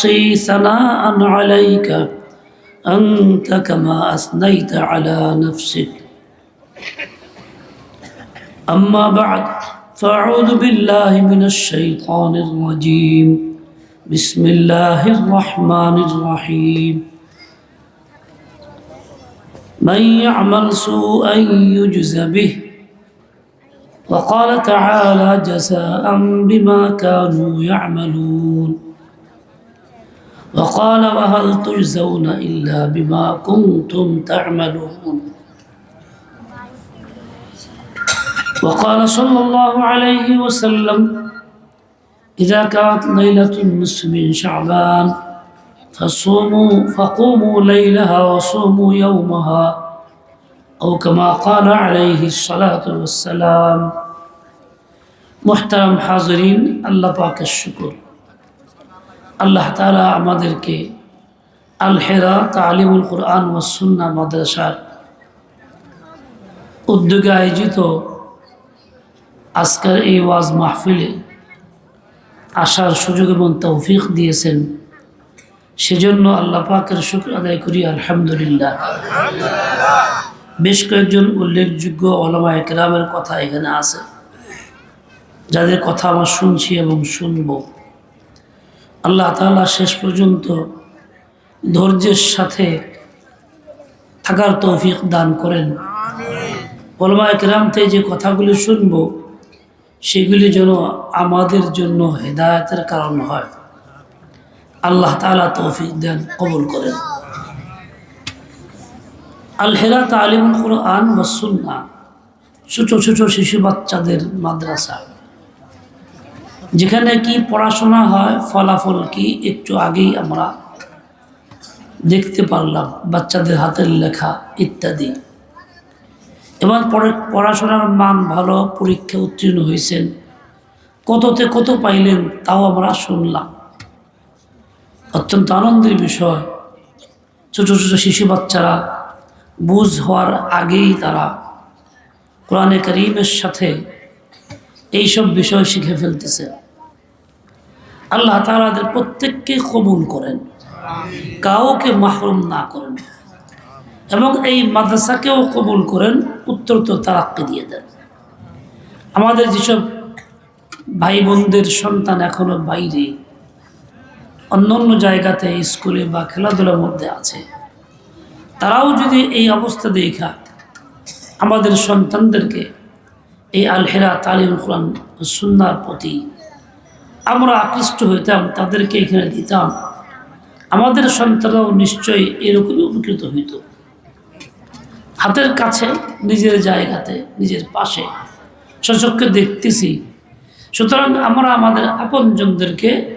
أحصي ثناء عليك. أنت كما أثنيت على نفسك. أما بعد فأعوذ بالله من الشيطان الرجيم. بسم الله الرحمن الرحيم. من يعمل سوءا يجز به. وقال تعالى جزاء بما كانوا يعملون. وقال وهل تجزون إلا بما كنتم تعملون؟ وقال صلى الله عليه وسلم إذا كانت ليلة النصف من شعبان فصوموا فقوموا ليلها وصوموا يومها أو كما قال عليه الصلاة والسلام محترم حاضرين الله باك الشكر আল্লাহ তালা আমাদেরকে আল হেরা তালিমুল কোরআন ও সুন্না মাদ্রাসার উদ্যোগে আয়োজিত আজকের এই ওয়াজ মাহফিলে আসার সুযোগ এবং তৌফিক দিয়েছেন। সেজন্য আল্লাহ পাকের শুক্র আদায় করি, আলহামদুলিল্লাহ। বেশ কয়েকজন উল্লেখযোগ্য ওলামা একরামের কথা এখানে আছে, যাদের কথা আমরা শুনছি এবং শুনব। আল্লাহ তাআলা শেষ পর্যন্ত ধৈর্যের সাথে থাকার তৌফিক দান করেন। ওলমা একরাম থেকে যে কথাগুলি শুনব, সেগুলি যেন আমাদের জন্য হেদায়তের কারণ হয়। আল্লাহ তালা তৌফিক দেন, কবুল করেন। আল হেরা তালিমুল কোরআন ও সুন্না ছোটো ছোটো শিশু বাচ্চাদের মাদ্রাসা। যেখানে কি পড়াশোনা হয়, ফলাফল কি একটু আগেই আমরা দেখতে পারলাম, বাচ্চাদের হাতের লেখা ইত্যাদি। এবং পরে পড়াশোনার মান ভালো, পরীক্ষা উত্তীর্ণ হয়েছেন, কততে কত পাইলেন তাও আমরা শুনলাম। অত্যন্ত আনন্দের বিষয়, ছোট ছোট শিশু বাচ্চারা বুঝ হওয়ার আগেই তারা কোরআনে করিমের সাথে এইসব বিষয় শিখে ফেলতেছে। আল্লাহ তালাদের প্রত্যেককে কবুল করেন। কাউকে মাহরুম না করেন। এবং এই মাদ্রাসাকেও কবুল করেন, উত্তরোত্তর তারাক্কে দিয়ে দেন। আমাদের যেসব ভাই বোনদের সন্তান এখনও বাইরে, অন্য অন্য জায়গাতে, স্কুলে বা খেলাধুলার মধ্যে আছে, তারাও যদি এই অবস্থা দেখা, আমাদের সন্তানদেরকে এই আলহেরা তালিম কোরআন সুন্নার প্রতি আমরা আকৃষ্ট হইতাম, তাদেরকে এখানে দিতাম। আমাদের সন্তানরাও নিশ্চয়ই এরকমই উপকৃত হইত। হাতের কাছে, নিজের জায়গাতে, নিজের পাশে। সচক্ষে দেখতেছি। সুতরাং আমরা আমাদের আপনজনদেরকে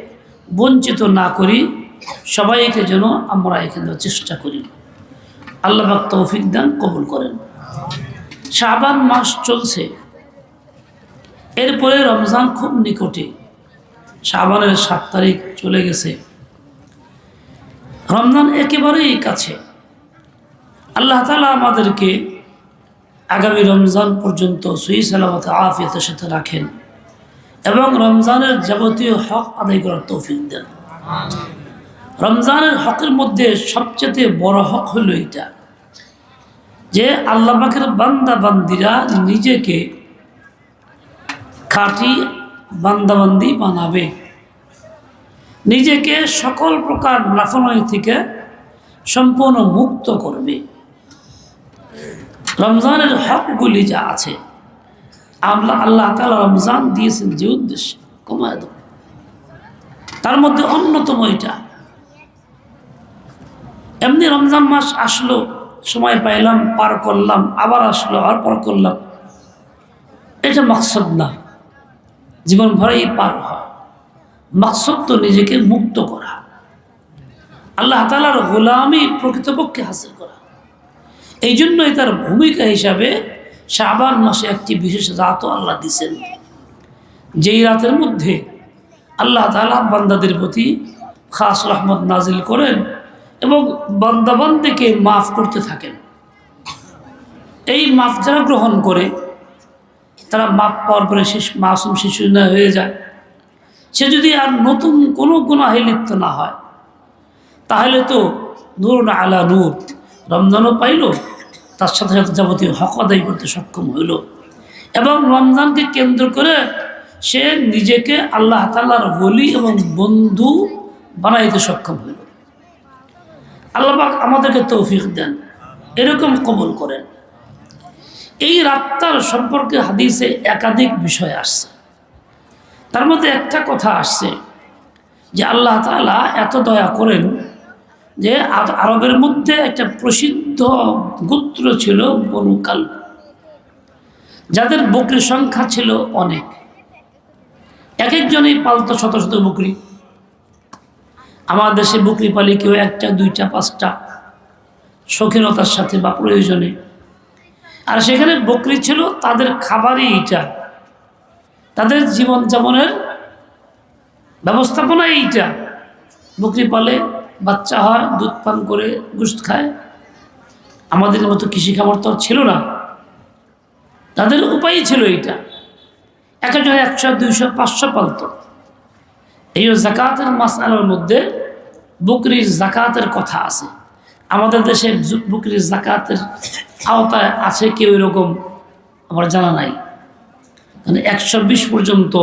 বঞ্চিত না করি, সবাইকে যেন আমরা এখানে চেষ্টা করি। আল্লাহ তৌফিক দান, কবুল করেন। শাবান মাস চলছে। এরপরে রমজান খুব নিকটে। শাবানের সাত তারিখ চলে গেছে। রমজান একেবারেই কাছে। আল্লাহ তালা আমাদেরকে আগামী রমজান পর্যন্ত সহি সালামত আফিয়তের সাথে রাখেন এবং রমজানের যাবতীয় হক আদায় করার তৌফিক দেন। রমজানের হকের মধ্যে সবচেয়ে বড় হক হলো এটা যে আল্লাহ পাখের বান্দা বান্দিরা নিজেকে খাঁটি বান্দাবান্দি বানাবে। নিজেকে সকল প্রকার নাফনয় থেকে সম্পূর্ণ মুক্ত করবে। রমজানের হকগুলি যা আছে, আল্লাহ আল্লাহ তালা রমজান দিয়েছেন যে উদ্দেশ্যে কমায় দেব। তার মধ্যে অন্যতম এটা। এমনি রমজান মাস আসলো, সময় পাইলাম, পার করলাম, আবার আসলো আর পার করলাম। এটা মাকসদ না। জীবন ভরেই পার হয় মাকসদ তো নিজেকে মুক্ত করা। আল্লাহ তালার গোলামি প্রকৃতপক্ষে হাসিল করা। এই জন্যই তার ভূমিকা হিসাবে শাবান মাসে একটি বিশেষ রাতও আল্লাহ দিছেন যেই রাতের মধ্যে আল্লাহ তালা বান্দাদের প্রতি খাস রহমত নাজিল করেন এবং বান্দাবান্দিকে মাফ করতে থাকেন। এই মাফ যারা গ্রহণ করে তারা মাপ পাওয়ার পরে শিশু মাসুম শিশু না হয়ে যায়। সে যদি আর নতুন কোনো গুণাহে লিপ্ত না হয়, তাহলে তো নূর না আলা নূর। রমজানও পাইল, তার সাথে সাথে যাবতীয় হক আদায় করতে সক্ষম হইল। এবং রমজানকে কেন্দ্র করে সে নিজেকে আল্লাহ তাল্লাহর বলি এবং বন্ধু বানাইতে সক্ষম হইল। আল্লাহবাক আমাদেরকে তৌফিক দেন, এরকম কবল করেন। এই রাতটার সম্পর্কে হাদিসে একাধিক বিষয় আসছে। তার মধ্যে একটা কথা আসছে যে আল্লাহ তালা এত দয়া করেন যে আরবের মধ্যে একটা প্রসিদ্ধ গোত্র ছিল বনুকাল যাদের বকরির সংখ্যা ছিল অনেক। এক একজনেই পালতো শত শত বকরি। আমার দেশে বকরি পালি কেউ একটা, দুইটা, পাঁচটা। শৌখিনতার সাথে বা প্রয়োজনে আর সেখানে বকরি ছিল, তাদের খাবারই এইটা। তাদের জীবনযাপনের ব্যবস্থাপনা এইটা। বকরি পালে বাচ্চা হয়, দুধ পান করে গুস্ত খায়। আমাদের মতো কৃষি খাবার তো ছিল না। তাদের উপায় ছিল এইটা। এক একজন একশো, দুইশো, পাঁচশো পালত। এই জাকাতের মাসালার মধ্যে বকরির জাকাতের কথা আছে। আমাদের দেশে বকরির জাকাতের আওতায় আছে কেউ এরকম আমার জানা নাই। মানে একশো বিশ পর্যন্ত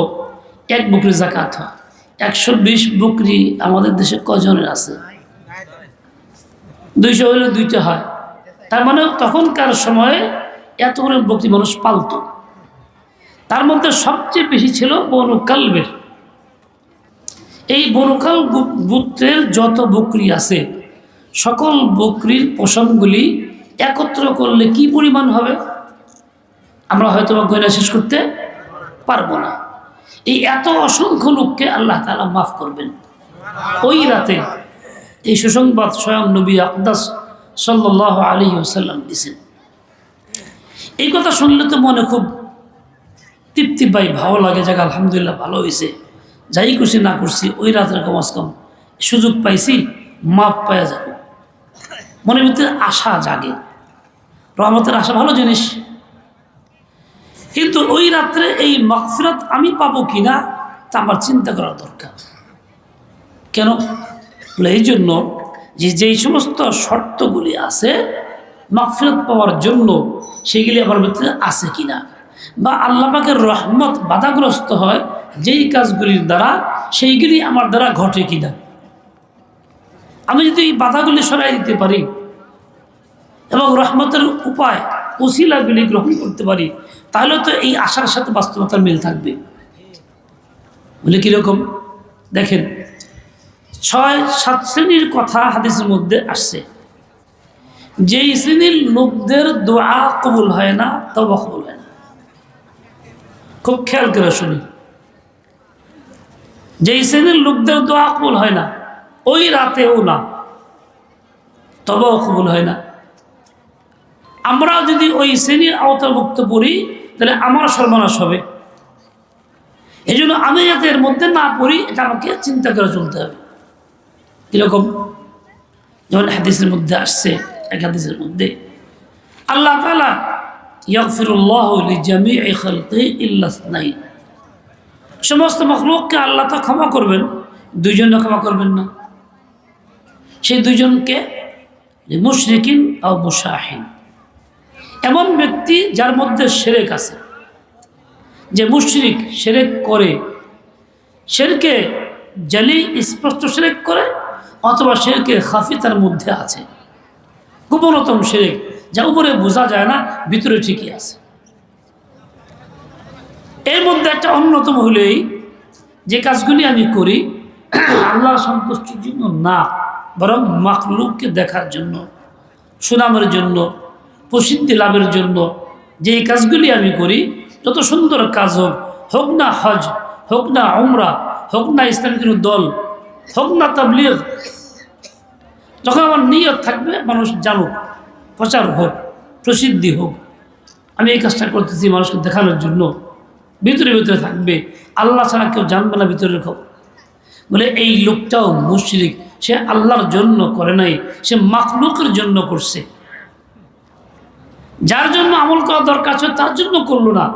এক বুকরি জাকাত হয়। একশো বিশ বকরি আমাদের দেশে কজনের আছে? দুইশো হলে দুইটা হয়। তার মানে তখনকার সময়ে এত করে বকরি মানুষ পালতো। তার মধ্যে সবচেয়ে বেশি ছিল বনু কালবের। এই বনুকাল গোত্রের যত বকরি আছে সকল বকরির পশমগুলি একত্র করলে কি পরিমাণ হবে? আমরা হয়তো বা গয়না শেষ করতে পারব না। এই এত অসংখ্য লোককে আল্লাহ তালা মাফ করবেন। ওই রাতে এই সুসংবাদ স্বয়ং নবী আকদাস সাল্লাহ আলী ওসাল্লাম দিছেন এই কথা শুনলে তো মনে খুব তৃপ্তি পাই, ভালো লাগে, যাক, আলহামদুলিল্লাহ ভালো হয়েছে। যাই করছি না করছি, ওই রাতের কমাস কম। সুযোগ পাইছি, মাপ পাওয়া যাব। মনের ভিতরে আশা জাগে। রহমতের আশা ভালো জিনিস। কিন্তু ওই রাত্রে এই মকফিরত আমি পাবো কিনা তা আমার চিন্তা করা দরকার। কেন? এই জন্য যে যেই সমস্ত শর্তগুলি আছে মাগফিরাত পাওয়ার জন্য সেগুলি আমার ভিতরে আছে কিনা বা আল্লাহ পাকের রহমত বাধাগ্রস্ত হয় যেই কাজগুলির দ্বারা, সেইগুলি আমার দ্বারা ঘটে কিনা। আমি যদি এই বাধাগুলি সরাই দিতে পারি এবং রহমতের উপায় ওসিলাগুলি গ্রহণ করতে পারি, তাহলে তো এই আশার সাথে বাস্তবতার মিল থাকবে। বলে কীরকম দেখেন, ছয়, সাত শ্রেণির কথা হাদিসের মধ্যে আসছে। যেই শ্রেণির লোকদের দোয়া কবুল হয় না তবা কবুল হয় না। খুব খেয়াল করে শুনি। যেই শ্রেণির লোকদের দোয়া কবুল হয় না ওই রাতেও না। তবাও কবুল হয় না। আমরাও যদি ওই শ্রেণির আওতাভুক্ত পড়ি, তাহলে আমার সর্বনাশ হবে। এই জন্য আমি যাতে এর মধ্যে না পড়ি, এটা আমাকে চিন্তা করে চলতে হবে। কীরকম যেমন হাদিসের মধ্যে আসছে, এক হাদিসের মধ্যে, আল্লাহ তালা সমস্ত মখলুককে আল্লাহ তো ক্ষমা করবেন, দুইজনও ক্ষমা করবেন না। সেই দুইজনকে মুশরিকিন ও মুশাহিন। এমন ব্যক্তি যার মধ্যে সেরেক আছে। যে মুশরিক সেরেক করে, সেরকে জালি স্পষ্ট সেরেক করে, অথবা সেরকে খাফি তার মধ্যে আছে। গোপনতম সেরেক, যা উপরে বোঝা যায় না, ভিতরে ঠিকই আছে। এর মধ্যে একটা অন্যতম হলেই যে কাজগুলি আমি করি, আল্লাহ সন্তুষ্টির জন্য না। বরং মাখলুককে দেখার জন্য, সুনামের জন্য, প্রসিদ্ধি লাভের জন্য যে কাজগুলি আমি করি, যত সুন্দর কাজ হোক হোক না হজ, হোক না উমরা, হোক না ইসলামী কোনো দল, হোক না তাবলিগ, যখন আমার নিয়ত থাকবে, মানুষ জানুক, প্রচার হোক, প্রসিদ্ধি হোক। আমি এই কাজটা করতেছি মানুষকে দেখানোর জন্য। ভিতরে ভিতরে থাকবে। আল্লাহ ছাড়া কেউ জানবে না ভিতরের খবর। বলে, এই লোকটাও মুশরিক। সে আল্লাহর জন্য করে নাই, সে মাখলুকের জন্য করছে। যার জন্য আমল করা দরকার ছিল, তার জন্য করল না।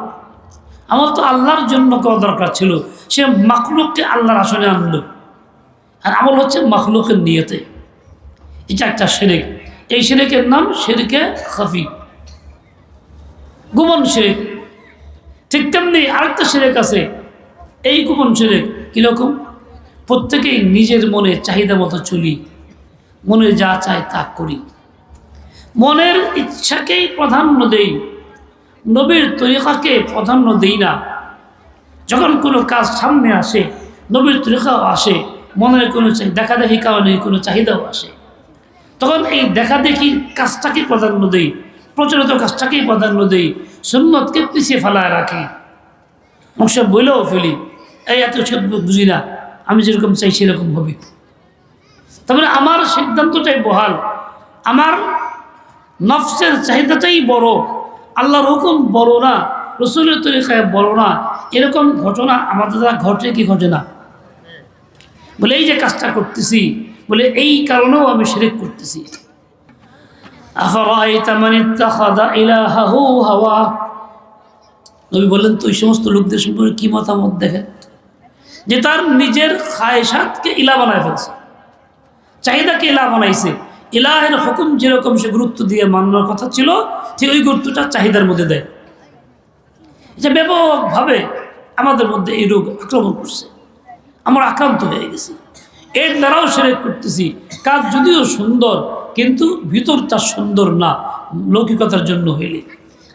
আমল তো আল্লাহর জন্য করা দরকার ছিল, সে মাখলুককে আল্লাহর আসনে আনলো। আর আমল হচ্ছে মাখলুকের নিয়তে। এটা একটা সেরেক এই সেরেকের নাম সেরেকে খাফি। গোপন সেরেক ঠিক তেমনি আরেকটা সেরেক আছে। এই গোপন সেরেক কীরকম প্রত্যেকেই নিজের মনে চাহিদা মতো চলি। মনে যা চায় তা করি। মনের ইচ্ছাকেই প্রাধান্য দেই। নবীর তরিকাকে প্রাধান্য দেই না। যখন কোনো কাজ সামনে আসে, নবীর তরিকাও আসে, মনের কোনো দেখা দেখি কারণে কোনো চাহিদাও আসে। তখন এই দেখা দেখি কাজটাকে প্রাধান্য দেই, প্রচলিত কাজটাকেই প্রাধান্য দেই, সুন্নতকে পিছিয়ে ফেলায় রাখি। অংশ বইলেও ফেলি, এই এত সব বুঝি না। আমি যেরকম চাই সেরকম হবে। তারপরে আমার সিদ্ধান্তটাই বহাল। আমার নফসের চাহিদাটাই বড়। আল্লাহর হুকুম বড় না, রসুলের তরিকায় বড় না। এরকম ঘটনা আমাদের দ্বারা ঘটে কি ঘটে না? বলে এই যে কাজটা করতেছি, বলে এই কারণেও আমি শিরিক করতেছি। নবী বললেন, তো ওই সমস্ত লোকদের সম্পর্কে কি মতামত দেখেন? যে তার নিজের খায়সাতকে ইলা বানায় ফেলছে। চাহিদাকে ইলা বানাইছে। ইলাহের হুকুম যেরকম সে গুরুত্ব দিয়ে মানানোর কথা ছিল, ঠিক ওই গুরুত্বটা চাহিদার মধ্যে দেয়। এটা ব্যাপকভাবে আমাদের মধ্যে এই রোগ আক্রমণ করছে। আমরা আক্রান্ত হয়ে গেছি। এর দ্বারাও সেরেক করতেছি। কাজ যদিও সুন্দর, কিন্তু ভিতরটা সুন্দর না, লৌকিকতার জন্য হইলে।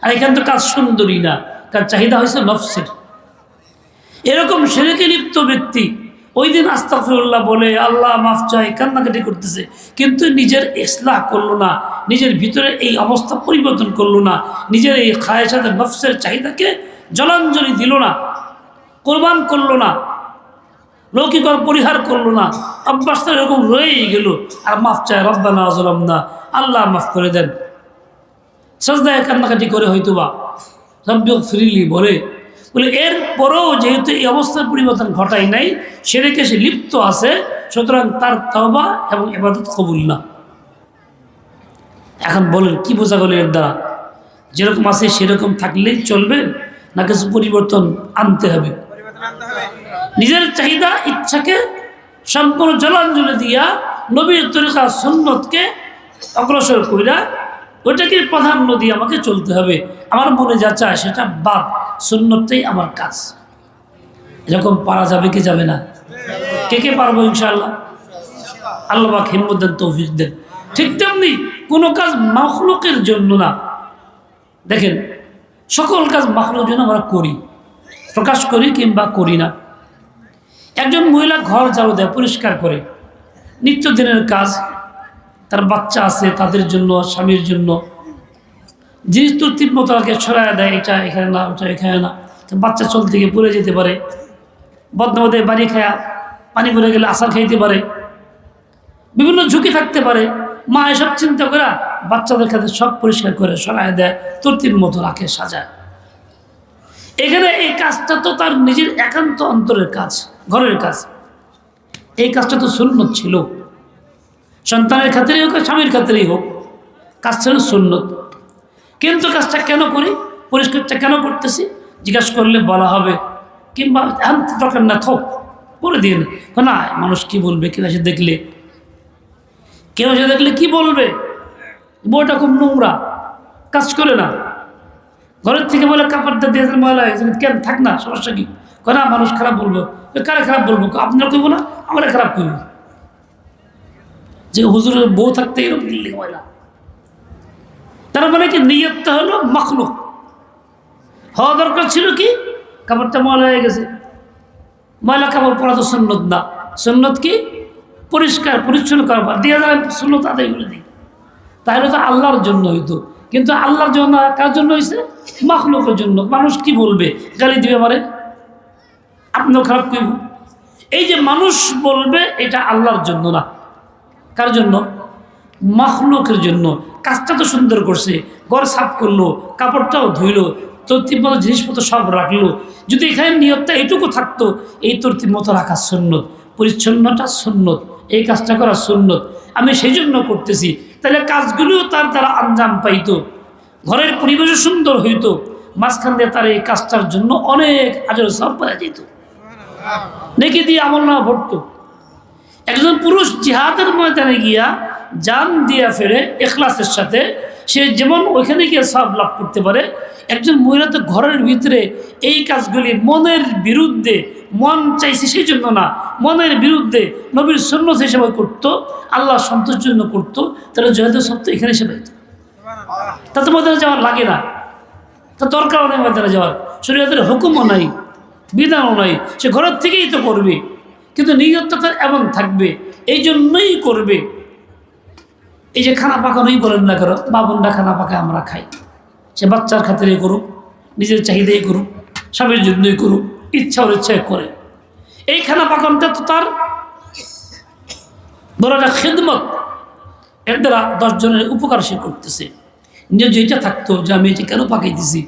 আর এখান তো কাজ সুন্দরই না। কার চাহিদা হয়েছে নফসের। এরকম সেরেকে লিপ্ত ব্যক্তি ওই দিন আস্তাফরুল্লাহ বলে, আল্লাহ মাফ চাই কান্নাকাটি করতেছে। কিন্তু নিজের ইসলাহ করল না, নিজের ভিতরে এই অবস্থা পরিবর্তন করল না, নিজের এই খায়েসাদের নফসের চাহিদাকে জলাঞ্জলি দিল না, কোরবান করল না লৌকিকর পরিহার করল না অভ্যাসটা এরকম রয়েই গেল। আর মাফ চায়, রব্বানা আজলাম না আল্লাহ মাফ করে দেন। সজদায় কান্নাকাটি করে হয়তো বা রব্বিক ফিরিলি বলে বলে এর পরেও যেহেতু এই অবস্থার পরিবর্তন ঘটাই নাই সেটাকে সে লিপ্ত আছে, সুতরাং তার তবা এবং এবাদত কবুল না। এখন বলেন, কি বোঝা গেল এর দ্বারা? যেরকম আছে সেরকম থাকলেই চলবে, না কিছু পরিবর্তন আনতে হবে? নিজের চাহিদা, ইচ্ছাকে সম্পূর্ণ জলাঞ্জলি দিয়া নবীর তরিকা সন্ন্যতকে অগ্রসর কইরা ওইটাকে প্রাধান্য দিয়ে আমাকে চলতে হবে। আমার মনে যা চায় সেটা বাদ, সুন্নতটাই আমার কাজ। এরকম পারা যাবে কি যাবে না? কে কে পারব ইনশাআল্লাহ? আল্লাহ বা হিম্মত দেন, তৌফিক দেন। ঠিক তেমনি কোনো কাজ মাখলুকের জন্য না। দেখেন, সকল কাজ মাখলুকের জন্য আমরা করি। প্রকাশ করি কিংবা করি না। একজন মহিলা ঘর ঝাড়ু দেয়, পরিষ্কার করে। নিত্যদিনের কাজ তার বাচ্চা আছে, তাদের জন্য, স্বামীর জন্য। জিনিস মতো আগে ছড়ায় দেয়, এটা এখানে না, ওটা এখানে না। বাচ্চা চলতে গিয়ে পড়ে যেতে পারে। বদনবদে বাড়ি খায়া পানি পড়ে গেলে আশা খাইতে পারে। বিভিন্ন ঝুঁকি থাকতে পারে। মা এসব চিন্তা করে বাচ্চাদের ক্ষেত্রে সব পরিষ্কার করে সরায় দেয় তর্তির মতো রাখে সাজায়। এখানে এই কাজটা তো তার নিজের একান্ত অন্তরের কাজ, ঘরের কাজ। এই কাজটা তো শূন্য ছিল। সন্তানের ক্ষেত্রেই হোক স্বামীর ক্ষেত্রেই হোক, কাজ ছিল সুন্নত। কিন্তু কাজটা কেন করি? পরিষ্কারটা কেন করতেছি? জিজ্ঞাসা করলে বলা হবে, কিংবা এখন দরকার না, থোক করে দিন। না, মানুষ কি বলবে? কেউ এসে দেখলে। কেউ এসে দেখলে কি বলবে? বউটা খুব নোংরা, কাজ করে না। ঘরের থেকে বলে কাপড়টা দিয়ে ময়লা হয়েছে কেন, থাক না, সমস্যা কি? না, মানুষ খারাপ বলব। কারা খারাপ বলব? আপনারা কইব না? আমরা খারাপ করব যে হুজুরের বউ থাকতে এরকম দিল্লি ময়লা তার মানে কি নিয়তটা হলো মখলুক। হওয়া দরকার ছিল কি? কাপড়টা ময়লা হয়ে গেছে। ময়লা কাপড় পরা তো সন্ন্যত না। সন্ন্যত কি? পরিষ্কার, পরিচ্ছন্ন করা। দিয়ে যাবে সুন্নত আদায় করে দিই। তাহলে তো আল্লাহর জন্য হইতো। কিন্তু আল্লাহর জন্য কার জন্য হয়েছে মখলুকের জন্য। মানুষ কি বলবে? গালি দিবে আমারে। আপনিও খারাপ করব এই যে মানুষ বলবে, এটা আল্লাহর জন্য না। কার জন্য? মখলুকের জন্য। কাজটা তো সুন্দর করছে, ঘর সাফ করল, কাপড়টাও ধুইলো তর্তিব মতো জিনিসপত্র সব রাখল। যদি এখানে নিয়তটা এটুকু থাকতো, এই তর্তিব মতো রাখা সুন্নত পরিচ্ছন্নটা সুন্নত, এই কাজটা করা সুন্নত। আমি সেই জন্য করতেছি। তাহলে কাজগুলিও তার দ্বারা আঞ্জাম পাইতো। ঘরের পরিবেশও সুন্দর হইতো। মাঝখান দিয়ে তার এই কাজটার জন্য অনেক আজর সব পাওয়া যেত। নেকি দিয়ে আমল না ভরতো। একজন পুরুষ জিহাদের ময়দানে গিয়া জান দিয়া ফেরে এখলাসের সাথে, সে যেমন ওইখানে গিয়ে সব লাভ করতে পারে, একজন মহিলা তো ঘরের ভিতরে এই কাজগুলি মনের বিরুদ্ধে মন চাইছে সেই জন্য না, মনের বিরুদ্ধে নবীর সন্ন্যত হিসেবে করতো, আল্লাহ সন্তোষ জন্য করতো, তাহলে জয়দেব সত্য এখানে এসে তা তো ময়দানে যাওয়ার লাগে না। তা দরকারও নেই ময়দানে যাওয়ার। শরীয়তের হুকুমও নাই, বিধানও নাই, সে ঘরের থেকেই তো করবে। কিন্তু নিয়তটা তার এমন থাকবে এই জন্যই করবে। এই যে খানা পাকানোই বলেন না করো বাবনরা খানা পাকায় আমরা খাই। সে বাচ্চার খাতিরে করুক, নিজের চাহিদাই করুক, স্বামীর জন্যই করুক, ইচ্ছা ওর ইচ্ছায় করে। এই খানা পাকানটা তো তার বড় একটা খেদমত, এর দ্বারা দশজনের উপকার সে করতেছে। নিজে যেটা থাকতো যে আমি এটা কেন পাকাইতেছি,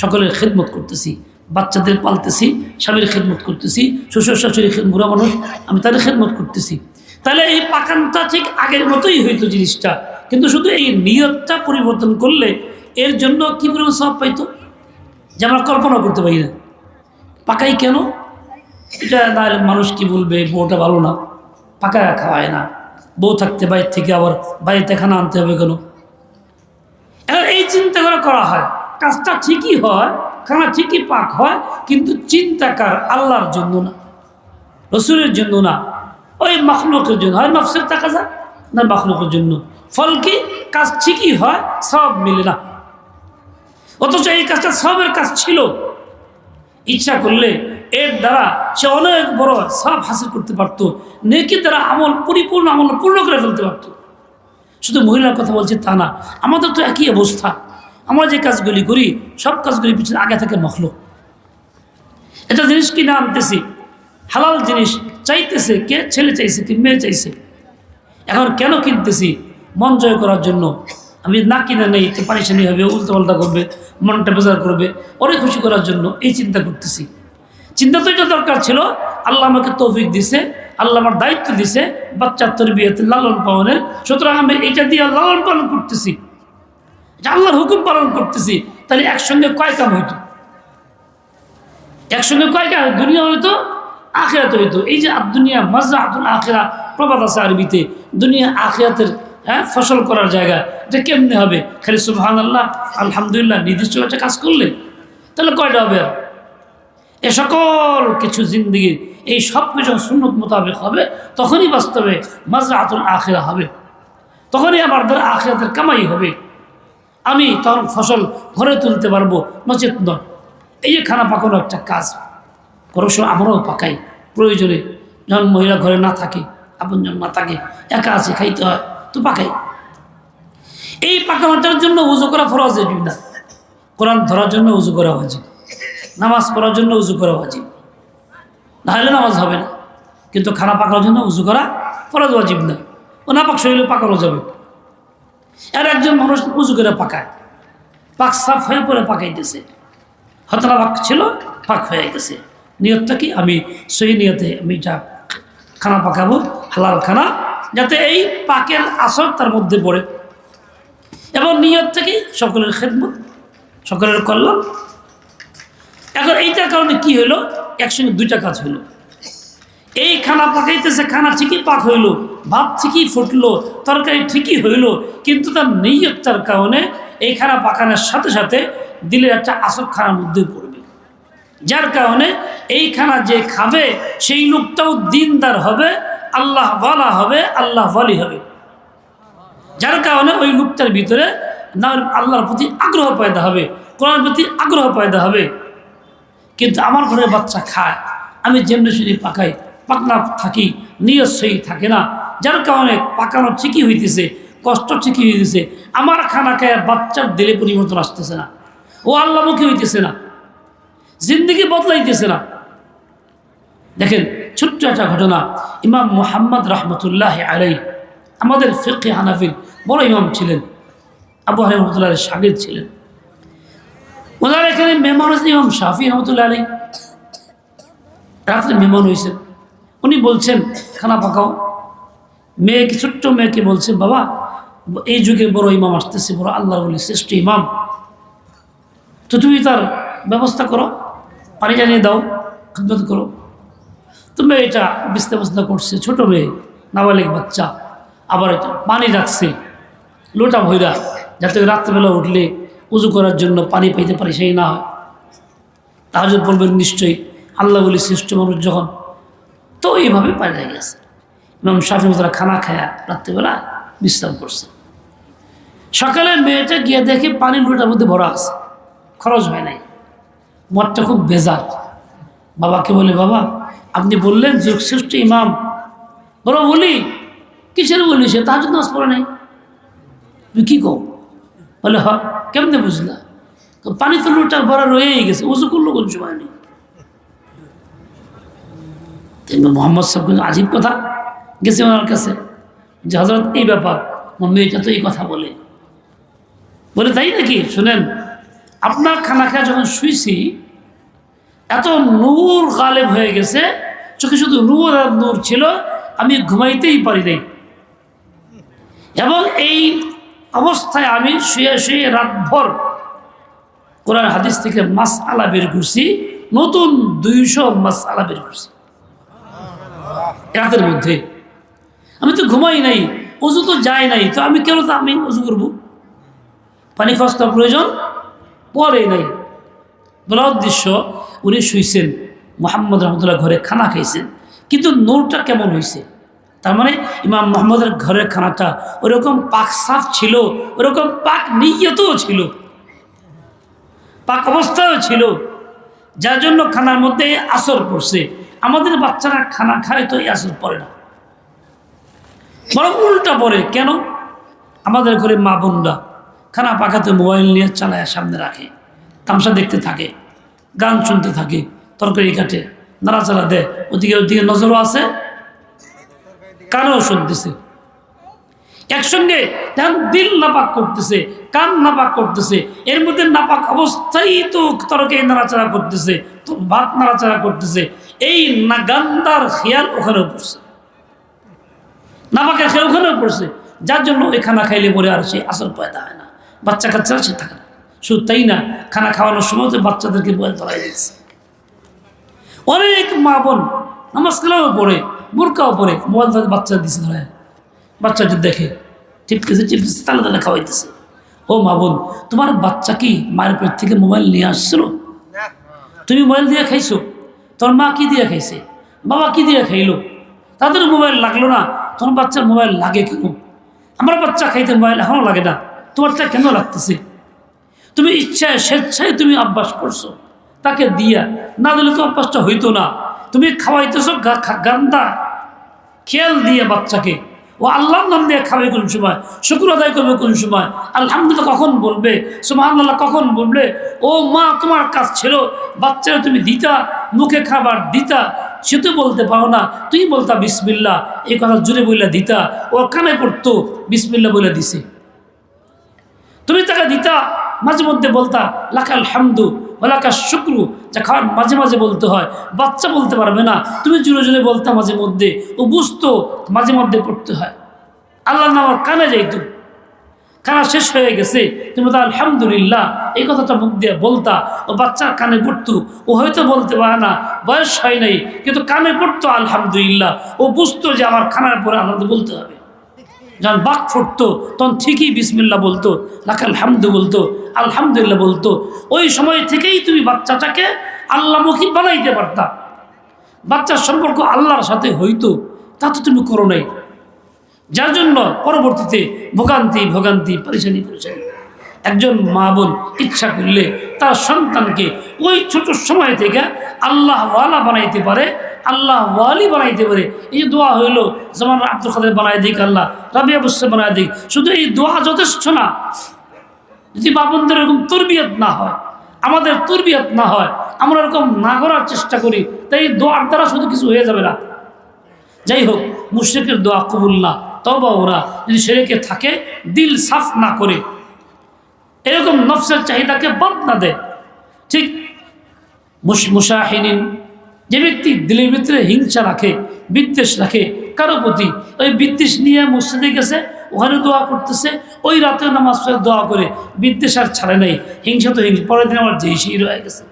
সকলের খেদমত করতেছি। বাচ্চাদের পালতেছি, স্বামীর খেদমত করতেছি, শ্বশুর শাশুড়ি বুড়া মানুষ, আমি তাদের খেদমত করতেছি। তাহলে এই পাকানটা ঠিক আগের মতোই হইতো জিনিসটা, কিন্তু শুধু এই নিয়তটা পরিবর্তন করলে এর জন্য কী পরিমাণ সব পাইতো? যে আমরা কল্পনা করতে পারি না। পাকাই কেন? এটা না মানুষ কি বলবে, বউটা ভালো না, পাকা খাওয়ায় না। বউ থাকতে বাইর থেকে আবার বাড়িতে খানা আনতে হবে কেন? এই চিন্তা করা হয়, কাজটা ঠিকই হয় খানা ঠিকই পাক হয়, কিন্তু চিন্তাকার আল্লাহর জন্য না, রসুলের জন্য না, ওই মাখলুকের জন্য। হয় নফসের টাকা যা না মাখলুকের জন্য? ফল কি? কাজ ঠিকই হয়, সব মিলে না। অথচ এই কাজটা সবের কাজ ছিল। ইচ্ছা করলে এর দ্বারা সে অনেক বড় সব হাসিল করতে পারতো, নেকি দ্বারা আমল পরিপূর্ণ আমল পূর্ণ করে ফেলতে পারতো। শুধু মহিলার কথা বলছে তা না, আমাদের তো একই অবস্থা। আমরা যে কাজগুলি করি, সব কাজগুলি পিছনে আগে থেকে মখলো এটা জিনিস কিনে আনতেছি? হালাল জিনিস চাইতেছে কে? ছেলে চাইছে কি মেয়ে চাইছে? এখন কেন কিনতেছি? মন জয় করার জন্য। আমি না কিনে নেই, তো পারিশানি হবে উল্টো পাল্টা করবে, মনটা বেজার করবে। অনেক খুশি করার জন্য এই চিন্তা করতেছি। চিন্তা তো এটা দরকার ছিল, আল্লাহ আমাকে তৌফিক দিছে, আল্লাহ আমার দায়িত্ব দিছে, বাচ্চার তোর বিয়েতে লালন পালনের। সুতরাং আমি এটা দিয়ে লালন পালন করতেছি। এটা আল্লাহর হুকুম পালন করতেছি, তাহলে একসঙ্গে কয় কাম হইতো? একসঙ্গে কয় কাম? দুনিয়া হইতো, আখেরাত হইতো। এই যে দুনিয়া মাজা আতুল আখেরা, প্রবাদ আছে আরবিতে। দুনিয়া আখেরাতের হ্যাঁ ফসল করার জায়গা। এটা কেমনে হবে? খালি সুবহান আল্লাহ আলহামদুলিল্লাহ, নির্দিষ্ট একটা কাজ করলে? তাহলে কয়টা হবে আর? এ সকল কিছু জিন্দগির, এই সব কিছু সুন্নত মোতাবেক হবে, তখনই বাস্তবে মাজা আতুল আখেরা হবে। তখনই আমার দ্বারা আখেরাতের কামাই হবে। আমি তখন ফসল ঘরে তুলতে পারব, নচেত নয়। এই যে খানা পাকানো একটা কাজ সময় আমরাও পাকাই। প্রয়োজনে যখন মহিলা ঘরে না থাকে, আপন আপনজন না থাকে, একা আছে, খাইতে হয়, তো পাকাই। এই পাকানোটার জন্য উজু করা ফরজ না কোরআন ধরার জন্য উজু করা উচিত নামাজ পড়ার জন্য উজু করা উচিত না হলে নামাজ হবে না। কিন্তু খানা পাকানোর জন্য উজু করা ফরজ ওয়াজিব না। ও না পাক শরীরে পাকানো যাবে। আর একজন মানুষ উঁচু করে পাকায়। পাক সাফ হয়ে পরে পাকাইতেছে। হতলা পাক ছিল, পাক হয়ে গেছে। নিয়তটা কি? আমি সেই নিয়তে আমি যা খানা পাকাবো, হালাল খানা, যাতে এই পাকের আসর তার মধ্যে পড়ে। এবং নিয়ত থেকে সকলের খেদমত, সকলের কল্যাণ। এখন এইটার কারণে কি হইল একসঙ্গে দুইটা কাজ হইল এই খানা পাকাইতেছে, খানা ঠিকই পাক হইল, ভাত ঠিকই ফুটলো, তরকারি ঠিকই হইল, কিন্তু তার নেইয়তার কারণে এই খানা পাকানোর সাথে সাথে দিলের একটা আসর খানার মধ্যে পড়বে। যার কারণে এই খানা যে খাবে, সেই লোকটাও দিনদার হবে, আল্লাহ বলা হবে, আল্লাহ বলি হবে। যার কারণে ওই লোকটার ভিতরে না আল্লাহর প্রতি আগ্রহ পয়দা হবে, কোরআনের প্রতি আগ্রহ পয়দা হবে। কিন্তু আমার ঘরে বাচ্চা খায়, আমি যেমনি শুধু পাকাই পাকনা থাকি, নিয়ত সহি থাকে না। যার কারণে পাকানো ঠিকই হইতেছে, কষ্ট ঠিকই হইতেছে। আমার খানা খায় বাচ্চার দিলে পরিবর্তন আসতেছে না। ও আল্লাহমুখী হইতেছে না। জিন্দগি বদলাইতেছে না। দেখেন, ছোট্ট একটা ঘটনা। ইমাম মোহাম্মদ রহমতুল্লাহ আলাই আমাদের ফিকে হানাফির বড় ইমাম ছিলেন। আবু রহমতুল্লাহ সাগির ছিলেন। ওনার এখানে মেহমান হয়েছেন ইমাম শাফি রহমতুল্লাহ আলী রাত্রে মেহমান হয়েছেন। উনি বলছেন, খানা পাকাও। মেয়েকে, ছোট্ট মেয়েকে বলছেন, বাবা, এই যুগে বড় ইমাম আসতেছে, বড় আল্লাহ বলি শ্রেষ্ঠ ইমাম। তো তুমি তার ব্যবস্থা করো, পানি জানিয়ে দাও, খেদমত করো। তো মেয়ে এটা বিস্তে বস্তা করছে, ছোটো মেয়ে, নাবালিক বাচ্চা, আবার পানি রাখছে, লোটা ভৈরা যাতে রাত্রেবেলা উঠলে উজু করার জন্য পানি পাইতে পারে, সেই না হয়। তাহাজ বলবেন, নিশ্চয়ই আল্লাহ বলি শ্রেষ্ঠ মানুষ যখন তো এইভাবে পালিয়ে গেছে। এবং শাফি তারা খানা খায়া রাত্রিবেলা বিশ্রাম করছে। সকালে মেয়েটা গিয়ে দেখে পানি লোটার মধ্যে ভরা আছে। খরচ হয় নাই। মঠটা খুব বেজার। বাবাকে বলে, বাবা, আপনি বললেন যুগ শ্রেষ্ঠ ইমাম। বলো, বলি, কিসের বলি সে? তার জন্য পড়ে নাই। তুই কী কো বলে হ কেমনে বুঝলা? তো পানি তো লোটা ভরা রয়েই গেছে। উজু করল কোন সময় নেই। মোহাম্মদ সাহেব কিন্তু আজীব কথা গেছে ওনার কাছে। যে হজরত এই ব্যাপার, আমার মেয়েটা তো এই কথা বলে। বলে, তাই নাকি? শুনেন, আপনার খানা খায় যখন শুইছি, এত নূর গালেব হয়ে গেছে, চোখে শুধু নূর আর নূর ছিল, আমি ঘুমাইতেই পারি নাই। এবং এই অবস্থায় আমি শুয়ে শুয়ে রাতভর কোরআন হাদিস থেকে মাস আলা বের করছি, নতুন দুইশো মাস আলা বের করছি। রাতের মধ্যে। আমি তো ঘুমাই নাই, অজু তো যাই নাই, তো আমি কেন তো আমি অজু করব? পানি খরচ প্রয়োজন, পরে নাই। বলা উদ্দেশ্য, উনি শুইছেন, মোহাম্মদ রহমতুল্লাহ ঘরে খানা খাইছেন। কিন্তু নূরটা কেমন হয়েছে তার মানে ইমাম মোহাম্মদের ঘরের খানাটা ওরকম পাক সাফ ছিল, ওরকম পাক নিয়তও ছিল, পাক অবস্থাও ছিল, যার জন্য খানার মধ্যে আসর পড়ছে। আমাদের বাচ্চারা খানা খায় তো এই আসর পড়ে না। বরং উল্টা পড়ে। কেন? আমাদের ঘরে মা বোনরা খানা পাকাতে মোবাইল নিয়ে চালায় সামনে রাখে, তামসা দেখতে থাকে, গান শুনতে থাকে, তরকারি কাটে, নাড়াচাড়া দেয়। ওদিকে ওদিকে নজরও আছে, কানও শুনতেছে। একসঙ্গে ধ্যান দিল নাপাক করতেছে, কান নাপাক করতেছে। এর মধ্যে নাপাক অবস্থায় তো তরকারি নাড়াচাড়া করতেছে। ভাত নাড়াচাড়া করতেছে। এই নাগান্দার খেয়াল ওখানেও পড়ছে। নাপাকের খেয়াল ওখানেও পড়ছে। যার জন্য ওই খানা খাইলে পরে আর সে আসল পয়দা হয় না। বাচ্চা কাচ্চারা সে থাকে না। শুধু তাই না, খানা খাওয়ানোর সময় বাচ্চাদেরকে বয়ে ধরাই দিচ্ছে। অনেক মা বোন নামাজ পড়ে, বোরকাও পড়ে, মোবাইল তাদের বাচ্চা দিচ্ছে ধরে। বাচ্চাটি দেখে, টিপতেছে টিপতেছে, তালে তালে খাওয়াইতেছে। ও মা বোন, তোমার বাচ্চা কি মায়ের পেট থেকে মোবাইল নিয়ে আসছিল? তুমি মোবাইল দিয়ে খাইছো? তোর মা কি দিয়ে খাইছে? বাবা কি দিয়ে খাইলো? তাদের মোবাইল লাগল না তোমার বাচ্চার মোবাইল লাগে কেন? আমার বাচ্চা খাইতে মোবাইল এখনও লাগে না তোমারটা কেন লাগতেছে? তুমি ইচ্ছায়, স্বেচ্ছায় তুমি অভ্যাস করছ, তাকে দিয়া। না দিলে তো অভ্যাসটা হইতো না। তুমি খাওয়াইতেছো গান্দা। খেয়াল দিয়ে বাচ্চাকে। ও আল্লাহর নাম দিয়ে খাবে কোন সময়? শুক্র আদায় করবে কোন সময়? আলহামদুলিল্লাহ কখন বলবে? সুমাহ কখন বলবে? ও মা, তোমার কাজ ছিল বাচ্চারা তুমি দিতা, মুখে খাবার দিতা, সে তো বলতে পারো না। তুই বলতা বিসমিল্লা এই কথা জুড়ে বইলা দিতা। ও কানে পড়তো বিসমিল্লা বলে দিছে। তুমি তাকে দিতা, মাঝে মধ্যে বলতা, লাকাল হামদু। ওলাকা শুক্রু, যা খাওয়ার মাঝে মাঝে বলতে হয়। বাচ্চা বলতে পারবে না। তুমি জুড়ে জুড়ে বলতা মাঝে মধ্যে। ও বুঝতো মাঝে মধ্যে পড়তে হয়। আল্লাহ নামার কানে যাইতো কানা শেষ হয়ে গেছে। তুমি তো আলহামদুলিল্লাহ, এই কথাটা মুখ দিয়ে বলতা। ও বাচ্চার কানে পড়তো। ও হয়তো বলতে পারে না। বয়স হয় নাই, কিন্তু কানে পড়তো আলহামদুলিল্লাহ। ও বুঝতো যে আমার খানার পরে আনন্দ বলতে হবে। যখন বাক ফুটতো, তখন ঠিকই বিসমিল্লা বলতো লাখ আলহামদু বলতো, আলহামদুলিল্লাহ বলতো। ওই সময় থেকেই তুমি বাচ্চাটাকে আল্লাহমুখী বানাইতে পারতা। বাচ্চার সম্পর্ক আল্লাহর সাথে হইতো, তা তো তুমি করো নাই। যার জন্য পরবর্তীতে ভোগান্তি ভোগান্তি পরিশানি পরিশানি একজন মা বোন ইচ্ছা করলে তার সন্তানকে ওই ছোট সময় থেকে আল্লাহ ওয়ালা বানাইতে পারে আল্লাহ ওয়ালি বানাইতে পারে এই দোয়া হইল যেমন আব্দুল কাদের বানাই দিক আল্লাহ, রাবি অবশ্য বানাই দিক। শুধু এই দোয়া যথেষ্ট না। যদি বাবনদের এরকম তরবিয়ত না হয়, আমাদের তরবিয়ত না হয়, আমরা এরকম না করার চেষ্টা করি, তাই এই দোয়ার দ্বারা শুধু কিছু হয়ে যাবে না। যাই হোক, মুশ্রিকের দোয়া কবুল না তবা ওরা। যদি সেরেকে থাকে, দিল সাফ না করে, এরকম নফসের চাহিদাকে বাদ না দেয়। ঠিক, মুশ- মুশাহিনিন যে ব্যক্তি দিলের ভিতরে হিংসা রাখে, বিদ্বেষ রাখে, কারও প্রতি ওই বিদ্বেষ নিয়ে মসজিদে গেছে, ওখানে দোয়া করতেছে, ওই রাতে নামাজ দোয়া করে, বিদ্বেষ আর ছাড়ে নাই, হিংসা তো হিংসা, পরের দিন আমার যেই সেই রয়ে গেছে।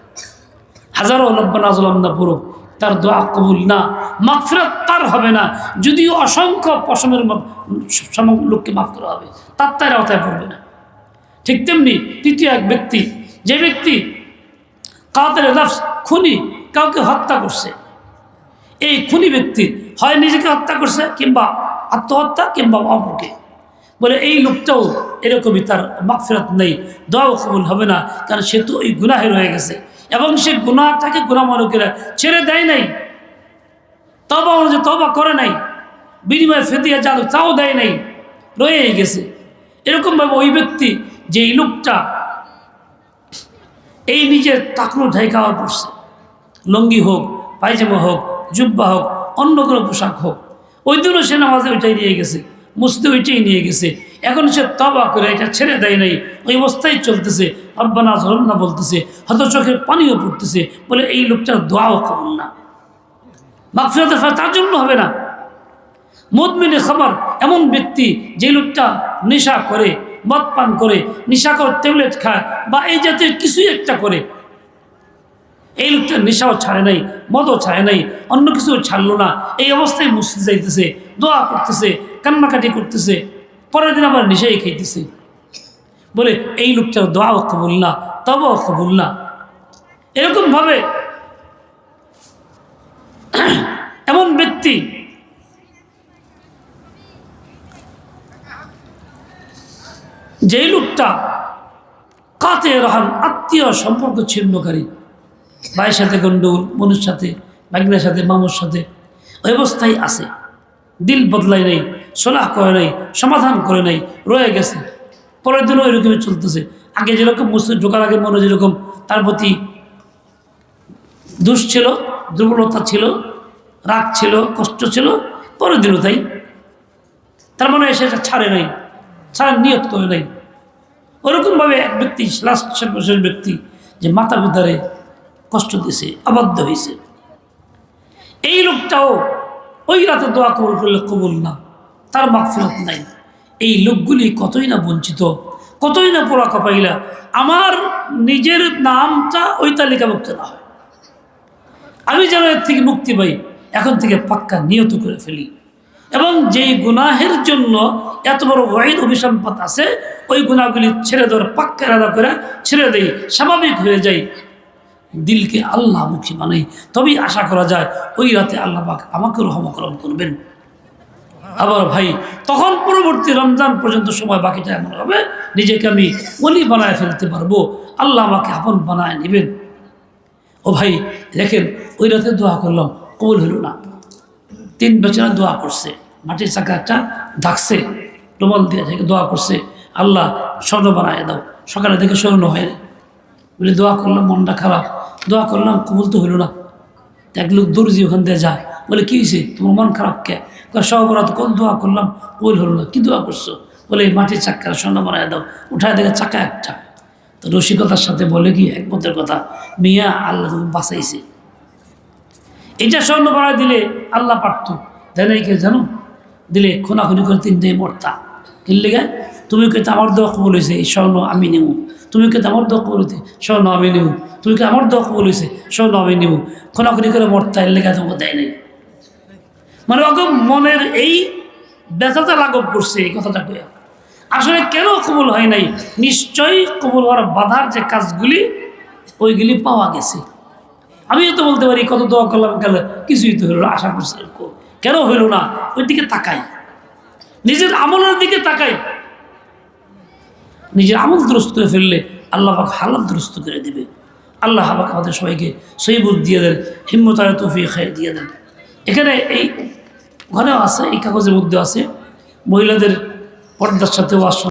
হাজারো লব্বা নাজলাম না পুরো তার দোয়া কবুল না মাফরত তার হবে না, যদিও অসংখ্য পশমের লোককে মাফ করা হবে, তার তার আওতায় পড়বে না। ঠিক তেমনি তৃতীয় এক ব্যক্তি, যে ব্যক্তি নফস খুনি কাউকে হত্যা করছে। এই খুনি ব্যক্তি হয় নিজেকে হত্যা করছে কিংবা আত্মহত্যা কিংবা অপরকে। বলে এই লোকটাও এরকমই, তার মাগফিরাত নেই, দোয়াও কবুল হবে না, কারণ সে তো ওই গুনাহে রয়ে গেছে। এবং সে গুনাহটাকে গুনাহ মানুষেরা ছেড়ে দেয় নাই। তবা অনুযায়ী তবা করে নাই। বিনিময়ে ফেদিয়া চালু তাও দেয় নাই। রয়েই গেছে। এরকমভাবে ওই ব্যক্তি যে এই লোকটা এই নিজের ঢাই খাওয়া পড়ছে লঙ্গি হোক, পায়জামা হোক, জুব্বা হোক, অন্য কোনো পোশাক হোক, ওই দিনও সে নামাজে ওইটাই নিয়ে গেছে মুসতে ওইটাই নিয়ে গেছে। এখন সে তবা করে এটা ছেড়ে দেয় নাই, ওই অবস্থায় চলতেছে আব্বানা না বলতেছে, হয়তো চোখের পানিও পড়তেছে, বলে এই লোকটার দোয়াও কবল না। মাগফিরাতের ফল তার জন্য হবে না। মদমিনে খবর এমন ব্যক্তি যে লোকটা নেশা করে, মদ পান করে নেশাকর ট্যাবলেট খায়, বা এই জাতীয় কিছুই একটা করে এই লোকটা নেশাও ছাড়ে নাই, মদও ছাড়ে নাই, অন্য কিছু ছাড়লো না। এই অবস্থায় মসজিদ যাইতেছে, দোয়া করতেছে, কান্নাকাটি করতেছে, পরের দিন আবার নেশাই খাইতেছে। বলে, এই লোকটার দোয়াও কবুল না তবও কবুল না। এরকমভাবে এমন ব্যক্তি যেই লোকটা কাতে রহান আত্মীয় সম্পর্ক ছিন্নকারী ভাইয়ের সাথে গন্ডগোল মনুর সাথে বাগনার সাথে, মামুর সাথে, ওই অবস্থায় আছে। দিল বদলায় নেই, সোলাহ করে নাই, সমাধান করে নাই, রয়ে গেছে। পরের দিনও এরকমই চলতেছে। আগে যেরকম মুসলিম ঢোকার আগে মনে যেরকম তার প্রতি দুষ ছিল, দুর্বলতা ছিল, রাগ ছিল, কষ্ট ছিল, পরের দিনও তাই। তার মানে এসে ছাড়ে নাই, ছাড়ার নিয়ত করে নাই। ওরকমভাবে এক ব্যক্তি লাস্ট সর্বশেষ ব্যক্তি যে মাতা পিতারে কষ্ট দিছে আবদ্ধ হয়েছে এই লোকটাও ওই রাতে দোয়া কবুল করলে কবুল না, তার মাগফিরত নাই। এই লোকগুলি কতই না বঞ্চিত, কতই না পোড়া কপাইলা, আমার নিজের নামটা ওই তালিকাভুক্ত না হয়। আমি যেন এর থেকে মুক্তি পাই, এখন থেকে পাক্কা নিয়ত করে ফেলি। এবং যেই গুনাহের জন্য এত বড় ওয়াইদ, অভিসম্পদ আছে, ওই গুণাগুলি ছেড়ে দেওয়ার পাক্কা এরাদা করে ছেড়ে দেই, স্বাভাবিক হয়ে যায় দিলকে আল্লাহমুখী বানাই। তবেই আশা করা যায় ওই রাতে আল্লাহ পাক আমাকে রহমকরম করবেন। আবার ভাই, তখন পরবর্তী রমজান পর্যন্ত সময় বাকিটা এমন হবে, নিজেকে আমি অলি বানায় ফেলতে পারব, আল্লাহ আমাকে আপন বানায় নেবেন। ও ভাই, দেখেন, ওই রাতে দোয়া করলাম, কবুল হলো না। তিন বেচারা দোয়া করছে, মাটির চাকা একটা ডাকছে রুমাল দিয়ে দোয়া করছে, আল্লাহ স্বর্ণ বানায় দাও, সকালে থেকে স্বর্ণ হয় বলে, দোয়া করলাম, মনটা খারাপ। দোয়া করলাম, কবুল তো হইল না। এক লোক দর্জি ওখান দিয়ে যায়। বলে, কী হয়েছে তোমার মন খারাপ কে? সবরাত কোন দোয়া করলাম, কবুল হলো না। কী দোয়া করছ? বলে, এই মাটির চাক্কা স্বর্ণ বানায় দাও। উঠায় দেখে চাকা একটা। তো রসিকতার সাথে বলে কি একমতের কথা? মিয়া আল্লাহ বাঁচাইছে। এটা স্বর্ণ বাড়ায় দিলে আল্লাহ পারত। কে জানো? দিলে খোনাখুনি করে তিনটে মরতা। কিনলে গে তুমি কে আমার দোয়া কবল হয়েছে স্বর্ণ আমি নেব তুমি কে আমার দোয়া কবল হইতে স্বর্ণ আমি নেব তুমি কে আমার দোয়া কবল হয়েছে স্বর্ণ আমি নেব খোনাখুনি করে মরতা এর লেগে তোমাকে দেয় নাই। মানে ওকে মনের এই ব্যথাটা লাঘব করছে এই কথাটা কয়ে আসলে কেন কবুল হয় নাই? নিশ্চয়ই কবুল হওয়ার বাধার যে কাজগুলি, ওইগুলি পাওয়া গেছে। আমিও তো বলতে পারি, কত দোয়া করলাম গেল, কিছুই তো হলো আশা করছি। কেন হইল না? ওই দিকে তাকাই। নিজের আমলের দিকে তাকাই। নিজের আমল দুরস্ত করে ফেললে আল্লাহ পাক হালাত দুরস্ত করে দিবে। আল্লাহ পাক আমাদের সবাইকে সৈবুদ দিয়ে দেন হিম্মতায় তফি খাই দিয়ে দেন। এখানে এই ঘরেও আছে, এই কাগজের মধ্যে আছে। মহিলাদের পর্দার সাথেও আসন